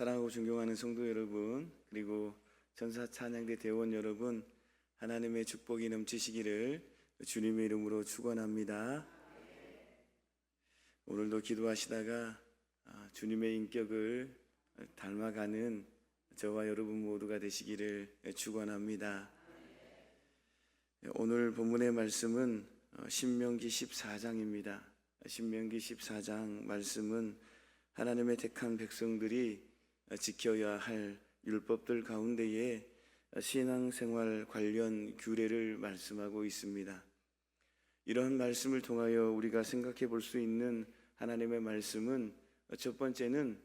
사랑하고 존경하는 성도 여러분, 그리고 전사 찬양대 대원 여러분, 하나님의 축복이 넘치시기를 주님의 이름으로 축원합니다. 오늘도 기도하시다가 아, 주님의 인격을 닮아가는 저와 여러분 모두가 되시기를 축원합니다. 오늘 본문의 말씀은 어, 신명기 14장입니다. 신명기 14장 말씀은 하나님의 택한 백성들이 지켜야 할 율법들 가운데에 신앙생활 관련 규례를 말씀하고 있습니다. 이러한 말씀을 통하여 우리가 생각해 볼 수 있는 하나님의 말씀은 첫 번째는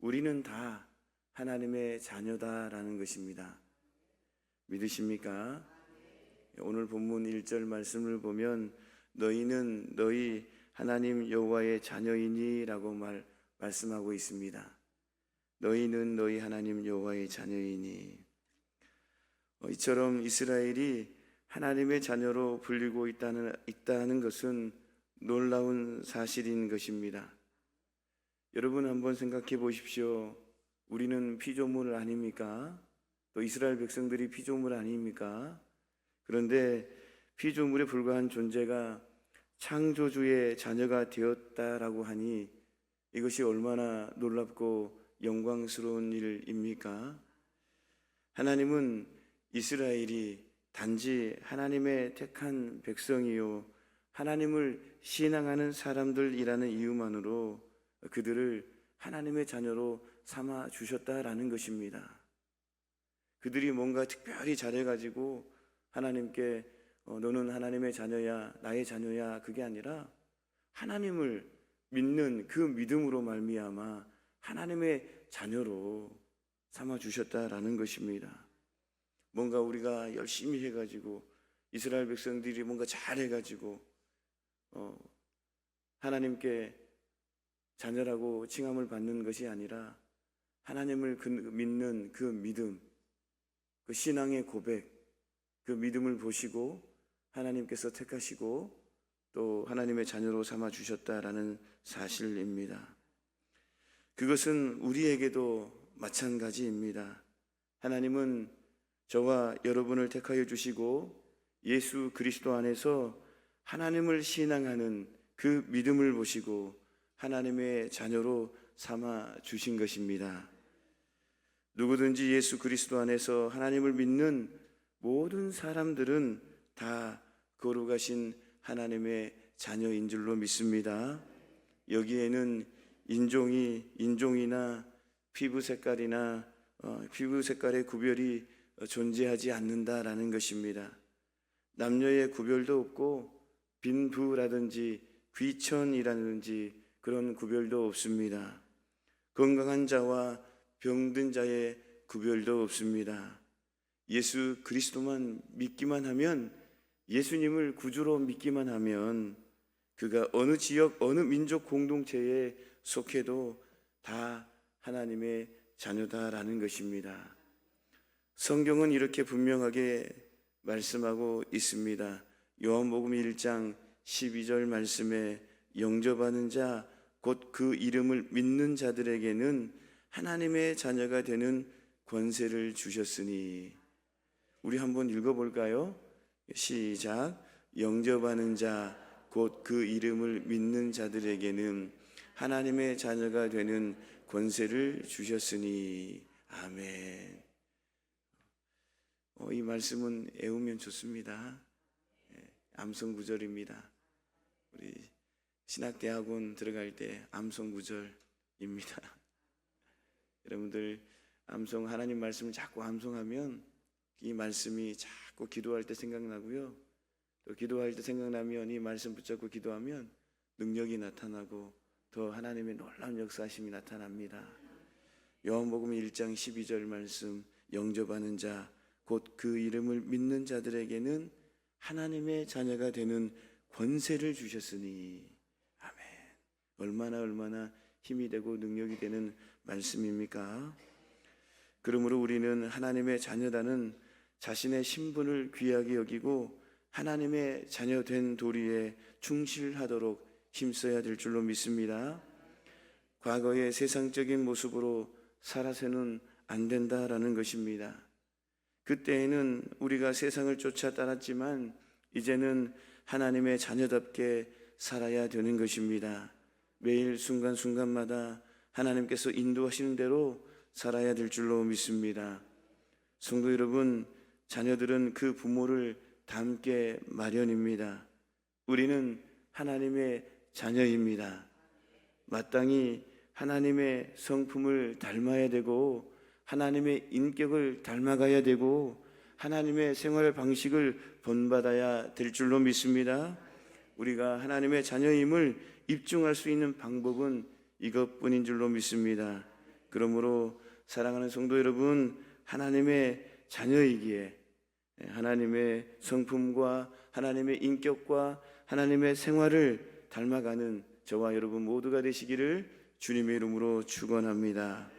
우리는 다 하나님의 자녀다라는 것입니다. 믿으십니까? 오늘 본문 1절 말씀을 보면 너희는 너희 하나님 여호와의 자녀이니라고 말 말씀하고 있습니다. 너희는 너희 하나님 여호와의 자녀이니 어, 이처럼 이스라엘이 하나님의 자녀로 불리고 있다는 있다는 것은 놀라운 사실인 것입니다. 여러분 한번 생각해 보십시오. 우리는 피조물 아닙니까? 또 이스라엘 백성들이 피조물 아닙니까? 그런데 피조물에 불과한 존재가 창조주의 자녀가 되었다라고 하니 이것이 얼마나 놀랍고 영광스러운 일입니까? 하나님은 이스라엘이 단지 하나님의 택한 백성이요 하나님을 신앙하는 사람들이라는 이유만으로 그들을 하나님의 자녀로 삼아 주셨다라는 것입니다. 그들이 뭔가 특별히 잘해가지고 하나님께 어, 너는 하나님의 자녀야 나의 자녀야 그게 아니라 하나님을 믿는 그 믿음으로 말미암아 하나님의 자녀로 삼아 주셨다라는 것입니다. 뭔가 우리가 열심히 해가지고 이스라엘 백성들이 뭔가 잘해가지고 어, 하나님께 자녀라고 칭함을 받는 것이 아니라 하나님을 그, 믿는 그 믿음, 그 신앙의 고백, 그 믿음을 보시고 하나님께서 택하시고 또 하나님의 자녀로 삼아 주셨다라는 사실입니다. 그것은 우리에게도 마찬가지입니다. 하나님은 저와 여러분을 택하여 주시고 예수 그리스도 안에서 하나님을 신앙하는 그 믿음을 보시고 하나님의 자녀로 삼아 주신 것입니다. 누구든지 예수 그리스도 안에서 하나님을 믿는 모든 사람들은 다 거룩하신 하나님의 자녀인 줄로 믿습니다. 여기에는 인종이 인종이나 피부 색깔이나 어, 피부 색깔의 구별이 존재하지 않는다라는 것입니다. 남녀의 구별도 없고 빈부라든지 귀천이라든지 그런 구별도 없습니다. 건강한 자와 병든 자의 구별도 없습니다. 예수 그리스도만 믿기만 하면 예수님을 구주로 믿기만 하면 그가 어느 지역 어느 민족 공동체에 속해도 다 하나님의 자녀다라는 것입니다. 성경은 이렇게 분명하게 말씀하고 있습니다. 요한복음 1장 12절 말씀에 영접하는 자, 곧 그 이름을 믿는 자들에게는 하나님의 자녀가 되는 권세를 주셨으니. 우리 한번 읽어볼까요? 시작. 영접하는 자, 곧 그 이름을 믿는 자들에게는 하나님의 자녀가 되는 권세를 주셨으니. 아멘. 어, 이 말씀은 애우면 좋습니다. 예, 암송 구절입니다. 우리 신학대학원 들어갈 때 암송 구절입니다. 여러분들 암송 하나님 말씀을 자꾸 암송하면 이 말씀이 자꾸 기도할 때 생각나고요. 또 기도할 때 생각나면 이 말씀 붙잡고 기도하면 능력이 나타나고 더 하나님의 놀라운 역사심이 나타납니다. 요한복음 1장 12절 말씀 영접하는 자 곧 그 이름을 믿는 자들에게는 하나님의 자녀가 되는 권세를 주셨으니 아멘. 얼마나 얼마나 힘이 되고 능력이 되는 말씀입니까? 그러므로 우리는 하나님의 자녀다는 자신의 신분을 귀하게 여기고 하나님의 자녀 된 도리에 충실하도록 힘써야 될 줄로 믿습니다. 과거의 세상적인 모습으로 살아서는 안 된다라는 것입니다. 그때에는 우리가 세상을 쫓아 따랐지만 이제는 하나님의 자녀답게 살아야 되는 것입니다. 매일 순간순간마다 하나님께서 인도하시는 대로 살아야 될 줄로 믿습니다. 성도 여러분, 자녀들은 그 부모를 닮게 마련입니다. 우리는 하나님의 자녀입니다. 마땅히 하나님의 성품을 닮아야 되고 하나님의 인격을 닮아가야 되고 하나님의 생활 방식을 본받아야 될 줄로 믿습니다. 우리가 하나님의 자녀임을 입증할 수 있는 방법은 이것뿐인 줄로 믿습니다. 그러므로 사랑하는 성도 여러분, 하나님의 자녀이기에 하나님의 성품과 하나님의 인격과 하나님의 생활을 닮아가는 저와 여러분 모두가 되시기를 주님의 이름으로 축원합니다.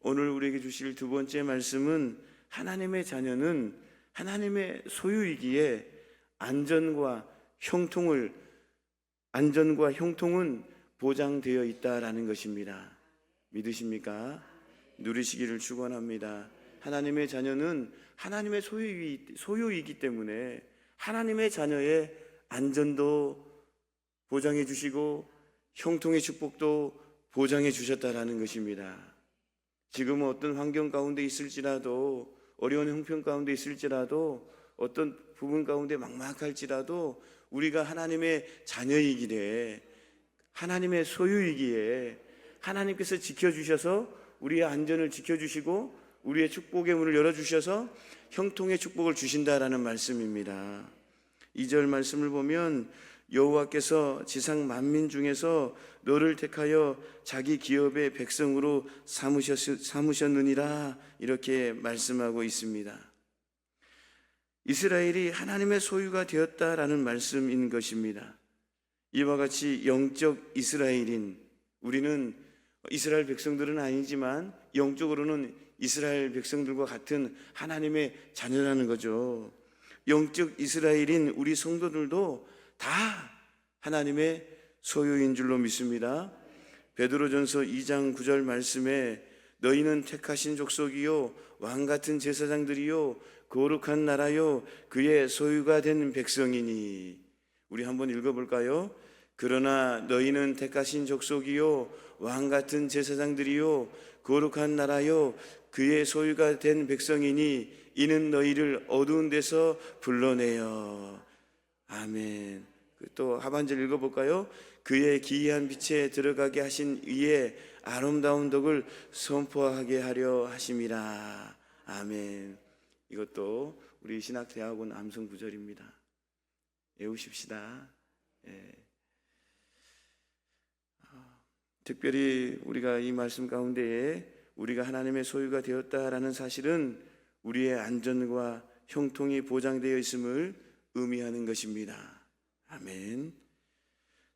오늘 우리에게 주실 두 번째 말씀은 하나님의 자녀는 하나님의 소유이기에 안전과 형통을 안전과 형통은 보장되어 있다라는 것입니다. 믿으십니까? 누리시기를 축원합니다. 하나님의 자녀는 하나님의 소유이, 소유이 기 때문에 하나님의 자녀의 안전도 보장해 주시고 형통의 축복도 보장해 주셨다라는 것입니다. 지금 어떤 환경 가운데 있을지라도 어려운 형편 가운데 있을지라도 어떤 부분 가운데 막막할지라도 우리가 하나님의 자녀이기에 하나님의 소유이기에 하나님께서 지켜주셔서 우리의 안전을 지켜주시고 우리의 축복의 문을 열어주셔서 형통의 축복을 주신다라는 말씀입니다. 2절 말씀을 보면 여호와께서 지상 만민 중에서 너를 택하여 자기 기업의 백성으로 삼으셨, 삼으셨느니라 이렇게 말씀하고 있습니다. 이스라엘이 하나님의 소유가 되었다라는 말씀인 것입니다. 이와 같이 영적 이스라엘인 우리는 이스라엘 백성들은 아니지만 영적으로는 이스라엘 백성들과 같은 하나님의 자녀라는 거죠. 영적 이스라엘인 우리 성도들도 다 하나님의 소유인 줄로 믿습니다. 베드로전서 2장 9절 말씀에 너희는 택하신 족속이요 왕 같은 제사장들이요 거룩한 나라요 그의 소유가 된 백성이니 우리 한번 읽어볼까요? 그러나 너희는 택하신 족속이요 왕 같은 제사장들이요 거룩한 나라요 그의 소유가 된 백성이니 이는 너희를 어두운 데서 불러내어 아멘. 또 하반절 읽어볼까요? 그의 기이한 빛에 들어가게 하신 이의 아름다운 덕을 선포하게 하려 하심이라. 아멘. 이것도 우리 신학대학원 암송 구절입니다. 외우십시다. 예. 아, 특별히 우리가 이 말씀 가운데에 우리가 하나님의 소유가 되었다라는 사실은 우리의 안전과 형통이 보장되어 있음을 의미하는 것입니다. 아멘.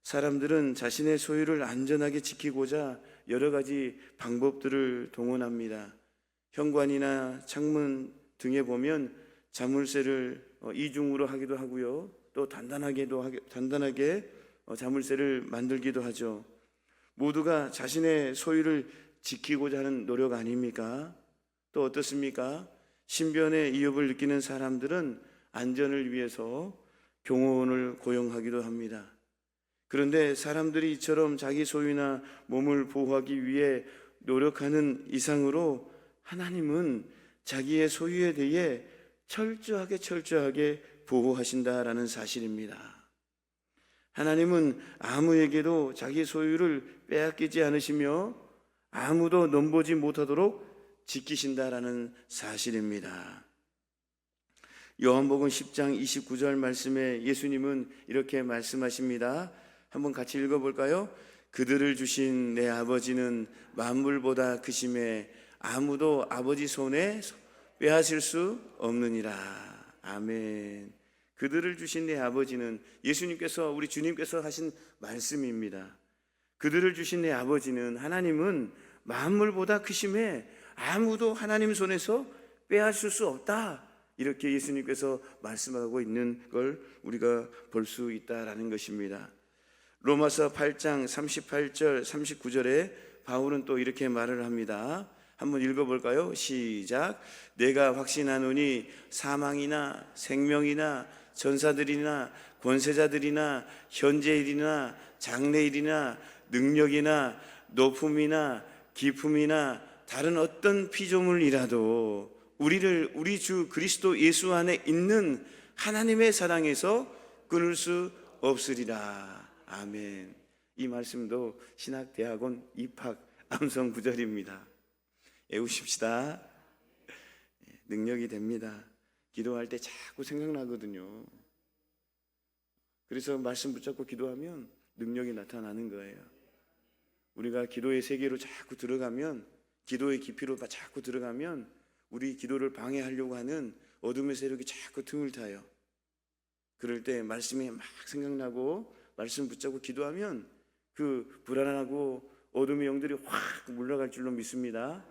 사람들은 자신의 소유를 안전하게 지키고자 여러 가지 방법들을 동원합니다. 현관이나 창문 등에 보면 자물쇠를 어, 이중으로 하기도 하고요. 또 단단하게도 하게, 단단하게 어, 자물쇠를 만들기도 하죠. 모두가 자신의 소유를 지키고자 하는 노력 아닙니까? 또 어떻습니까? 신변의 위협을 느끼는 사람들은 안전을 위해서 경호원을 고용하기도 합니다. 그런데 사람들이 이처럼 자기 소유나 몸을 보호하기 위해 노력하는 이상으로 하나님은 자기의 소유에 대해 철저하게 철저하게 보호하신다라는 사실입니다. 하나님은 아무에게도 자기 소유를 빼앗기지 않으시며 아무도 넘보지 못하도록 지키신다라는 사실입니다. 요한복음 10장 29절 말씀에 예수님은 이렇게 말씀하십니다. 한번 같이 읽어볼까요? 그들을 주신 내 아버지는 만물보다 크심에 아무도 아버지 손에 빼앗을 수 없느니라. 아멘. 그들을 주신 내 아버지는 예수님께서 우리 주님께서 하신 말씀입니다. 그들을 주신 내 아버지는 하나님은 만물보다 크심에 아무도 하나님 손에서 빼앗을 수 없다. 이렇게 예수님께서 말씀하고 있는 걸 우리가 볼 수 있다라는 것입니다. 로마서 8장 38절 39절에 바울은 또 이렇게 말을 합니다. 한번 읽어볼까요? 시작. 내가 확신하노니 사망이나 생명이나 전사들이나 권세자들이나 현재일이나 장래일이나 능력이나 높음이나 기품이나 다른 어떤 피조물이라도 우리를 우리 주 그리스도 예수 안에 있는 하나님의 사랑에서 끊을 수 없으리라. 아멘. 이 말씀도 신학대학원 입학 암송 구절입니다. 애우십시다. 예, 능력이 됩니다. 기도할 때 자꾸 생각나거든요. 그래서 말씀 붙잡고 기도하면 능력이 나타나는 거예요. 우리가 기도의 세계로 자꾸 들어가면 기도의 깊이로 자꾸 들어가면 우리 기도를 방해하려고 하는 어둠의 세력이 자꾸 틈을 타요. 그럴 때 말씀이 막 생각나고 말씀 붙잡고 기도하면 그 불안하고 어둠의 영들이 확 물러갈 줄로 믿습니다.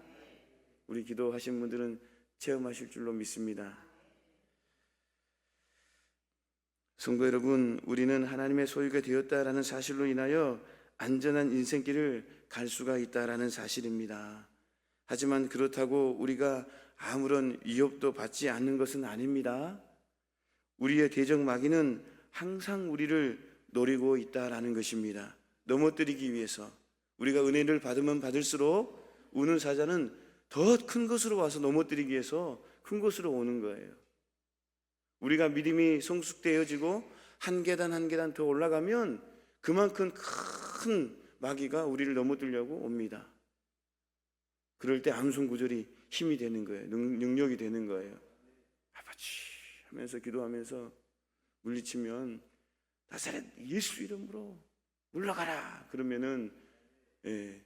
우리 기도하신 분들은 체험하실 줄로 믿습니다. 성도 여러분, 우리는 하나님의 소유가 되었다라는 사실로 인하여 안전한 인생길을 갈 수가 있다라는 사실입니다. 하지만 그렇다고 우리가 아무런 위협도 받지 않는 것은 아닙니다. 우리의 대적 마귀는 항상 우리를 노리고 있다라는 것입니다. 넘어뜨리기 위해서 우리가 은혜를 받으면 받을수록 우는 사자는 더 큰 것으로 와서 넘어뜨리기 위해서 큰 것으로 오는 거예요. 우리가 믿음이 성숙되어지고 한 계단 한 계단 더 올라가면 그만큼 큰 마귀가 우리를 넘어뜨려고 옵니다. 그럴 때 암송 구절이 힘이 되는 거예요. 능, 능력이 되는 거예요. 아버지 하면서 기도하면서 물리치면 나사렛 예수 이름으로 물러가라. 그러면은 예,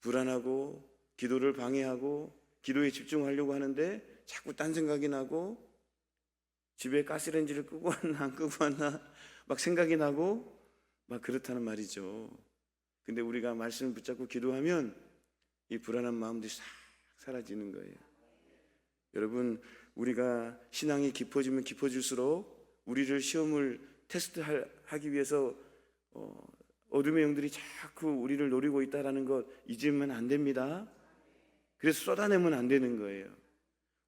불안하고 기도를 방해하고 기도에 집중하려고 하는데 자꾸 딴 생각이 나고 집에 가스레인지를 끄고 왔나 안 끄고 왔나 막 생각이 나고 막 그렇다는 말이죠. 근데 우리가 말씀을 붙잡고 기도하면 이 불안한 마음들이 싹 사라지는 거예요. 여러분, 우리가 신앙이 깊어지면 깊어질수록 우리를 시험을 테스트하기 위해서 어, 어둠의 영들이 자꾸 우리를 노리고 있다라는 것 잊으면 안 됩니다. 그래서 쏟아내면 안 되는 거예요.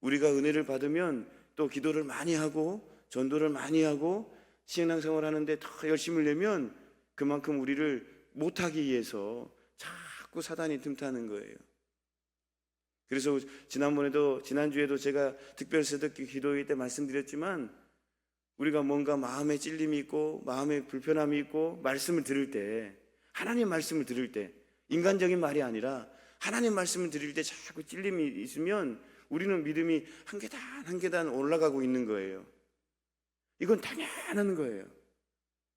우리가 은혜를 받으면 또 기도를 많이 하고 전도를 많이 하고 신앙생활 하는데 더 열심을 내면 그만큼 우리를 못하기 위해서 자꾸 사단이 틈타는 거예요. 그래서 지난번에도 지난주에도 제가 특별 세덕 기도회 때 말씀드렸지만 우리가 뭔가 마음에 찔림이 있고 마음에 불편함이 있고 말씀을 들을 때 하나님 말씀을 들을 때 인간적인 말이 아니라 하나님 말씀을 들을 때 자꾸 찔림이 있으면 우리는 믿음이 한 계단 한 계단 올라가고 있는 거예요. 이건 당연한 거예요.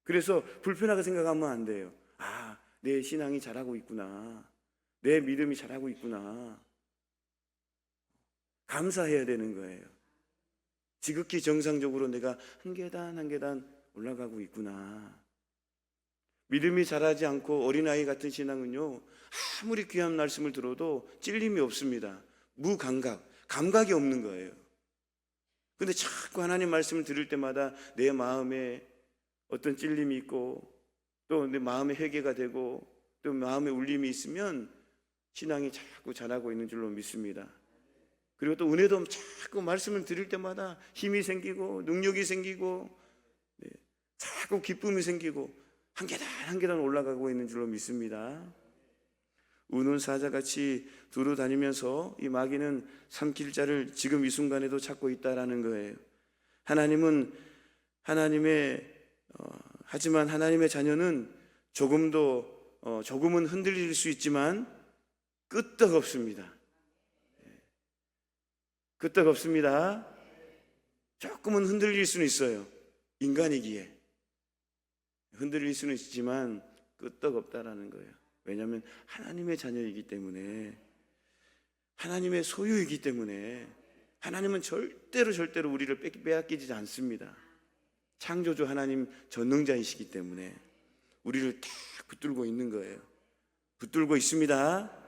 그래서 불편하게 생각하면 안 돼요. 아, 내 신앙이 잘하고 있구나. 내 믿음이 잘하고 있구나. 감사해야 되는 거예요. 지극히 정상적으로 내가 한 계단 한 계단 올라가고 있구나. 믿음이 자라지 않고 어린아이 같은 신앙은요, 아무리 귀한 말씀을 들어도 찔림이 없습니다. 무감각, 감각이 없는 거예요. 근데 자꾸 하나님 말씀을 들을 때마다 내 마음에 어떤 찔림이 있고 또 내 마음에 회개가 되고 또 마음에 울림이 있으면 신앙이 자꾸 자라고 있는 줄로 믿습니다. 그리고 또 은혜도 자꾸 말씀을 들을 때마다 힘이 생기고 능력이 생기고 네, 자꾸 기쁨이 생기고 한 계단 한 계단 올라가고 있는 줄로 믿습니다. 우는 사자같이 두루 다니면서 이 마귀는 삼킬 자를 지금 이 순간에도 찾고 있다라는 거예요. 하나님은 하나님의 어, 하지만 하나님의 자녀는 조금도 어, 조금은 흔들릴 수 있지만 끄떡없습니다. 끄떡없습니다. 조금은 흔들릴 수는 있어요. 인간이기에 흔들릴 수는 있지만 끄떡없다라는 거예요. 왜냐하면 하나님의 자녀이기 때문에 하나님의 소유이기 때문에 하나님은 절대로 절대로 우리를 빼앗기지 않습니다. 창조주 하나님 전능자이시기 때문에 우리를 다 붙들고 있는 거예요. 붙들고 있습니다.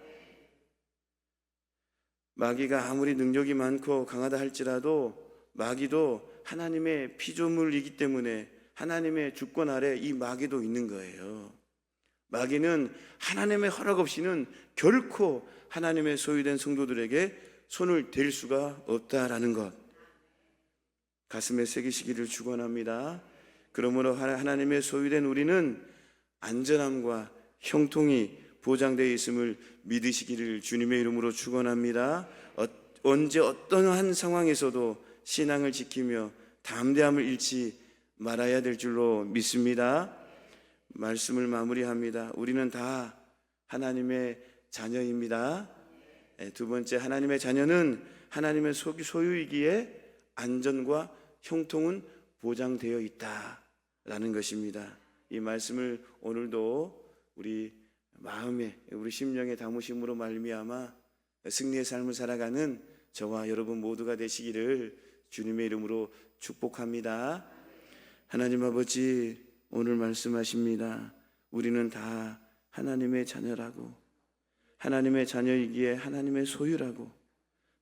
마귀가 아무리 능력이 많고 강하다 할지라도 마귀도 하나님의 피조물이기 때문에 하나님의 주권 아래 이 마귀도 있는 거예요. 마귀는 하나님의 허락 없이는 결코 하나님의 소유된 성도들에게 손을 댈 수가 없다라는 것. 가슴에 새기시기를 축원합니다. 그러므로 하나- 하나님의 소유된 우리는 안전함과 형통이 보장되어 있음을 믿으시기를 주님의 이름으로 축원합니다. 어- 언제 어떤 한 상황에서도 신앙을 지키며 담대함을 잃지 말아야 될 줄로 믿습니다. 말씀을 마무리합니다. 우리는 다 하나님의 자녀입니다. 예, 두 번째 하나님의 자녀는 하나님의 소- 소유이기에 안전과 형통은 보장되어 있다 라는 것입니다. 이 말씀을 오늘도 우리 마음에 우리 심령에 담으심으로 말미암아 승리의 삶을 살아가는 저와 여러분 모두가 되시기를 주님의 이름으로 축복합니다. 하나님 아버지 오늘 말씀하십니다. 우리는 다 하나님의 자녀라고 하나님의 자녀이기에 하나님의 소유라고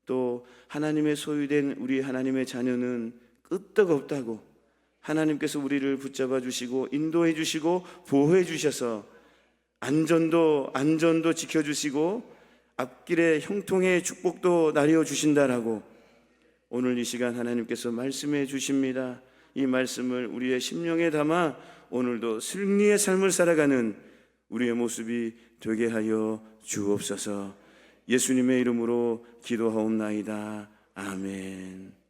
또 하나님의 소유된 우리 하나님의 자녀는 끄떡 없다고 하나님께서 우리를 붙잡아 주시고 인도해 주시고 보호해 주셔서 안전도 안전도 지켜 주시고 앞길에 형통의 축복도 나뉘어 주신다라고 오늘 이 시간 하나님께서 말씀해 주십니다. 이 말씀을 우리의 심령에 담아 오늘도 승리의 삶을 살아가는 우리의 모습이 되게 하여 주옵소서. 예수님의 이름으로 기도하옵나이다. 아멘.